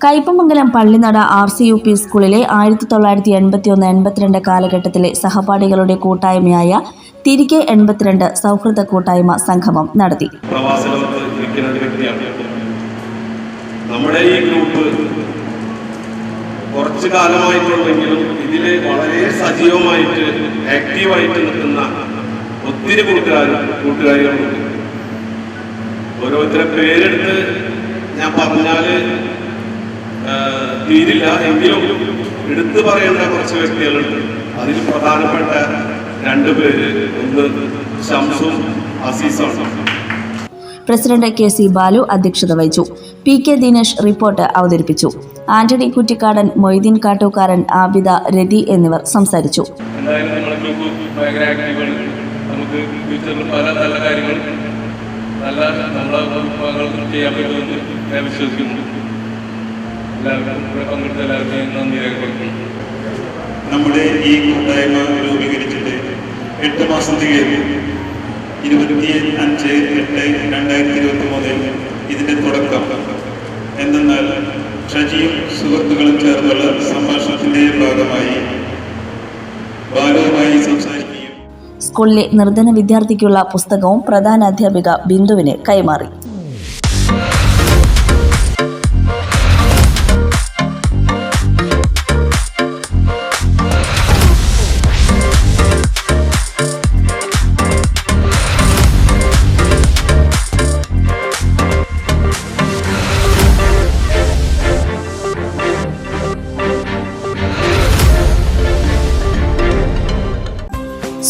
Kaipamangalam Pallinada R C U P സ്കൂളിലെ ആയിരത്തി തൊള്ളായിരത്തി എൺപത്തി ഒന്ന് എൺപത്തിരണ്ട് കാലഘട്ടത്തിലെ സഹപാഠികളുടെ കൂട്ടായ്മയായ തിരികെ എൺപത്തിരണ്ട് സൗഹൃദ കൂട്ടായ്മ സംഗമം നടത്തി. നമ്മുടെ ഈ ഗ്രൂപ്പ് കുറച്ചു കാലമായിട്ടുണ്ടെങ്കിലും ഇതിൽ വളരെ സജീവമായിട്ട് ആക്റ്റീവായിട്ട് നിൽക്കുന്ന ഒത്തിരി കൂട്ടുകാരും കൂട്ടുകാരികളുണ്ട്. ഓരോരുത്തരെ പേരെടുത്ത് ഞാൻ പറഞ്ഞാൽ തീരില്ല എങ്കിലും എടുത്തു പറയുന്ന കുറച്ച് വ്യക്തികളുണ്ട്. അതിൽ പ്രധാനപ്പെട്ട രണ്ടു പേര് ഒന്ന് ഷംസും അസീസും പ്രസിഡന്റ് കെ സി ബാലു അധ്യക്ഷത വഹിച്ചു. പി കെ ദിനേഷ് റിപ്പോർട്ട് അവതരിപ്പിച്ചു. ആന്റണി കുറ്റിക്കാടൻ മൊയ്തീൻ കാട്ടൂക്കാരൻ ആബിദ രതി എന്നിവർ സംസാരിച്ചു. എന്തായാലും നമ്മുടെ ഗ്രൂപ്പ് ഭയങ്കര ആക്റ്റീവാണ് നമുക്ക് ഫ്യൂച്ചറിൽ പല നല്ല കാര്യങ്ങളും നല്ല നമ്മളെ വിഭാഗങ്ങൾക്ക് ചെയ്യാൻ പറ്റുമെന്ന് ഞാൻ വിശ്വസിക്കുന്നു. എല്ലാവർക്കും ഇവിടെ പങ്കെടുത്ത എല്ലാവർക്കും നന്ദി രേഖപ്പെടുത്തുന്നു. നമ്മുടെ ഈ കൂട്ടായ്മ രൂപീകരിച്ചിട്ട് എട്ട് മാസം തികയുന്നു. ഇരുപത്തി അഞ്ച് എട്ട് രണ്ടായിരത്തി ഇരുപത്തി മൂന്നിൽ ഇതിന്റെ തുടക്കം. എന്തെന്നാൽ ഷജിയും സുഹൃത്തുക്കളും ചേർന്നുള്ള സംഭാഷണത്തിന്റെ ഭാഗമായി ബാലവുമായി സംസാരിക്കും സ്കൂളിലെ നിർധന വിദ്യാർത്ഥിക്കുള്ള പുസ്തകവും പ്രധാന അധ്യാപിക ബിന്ദുവിന് കൈമാറി.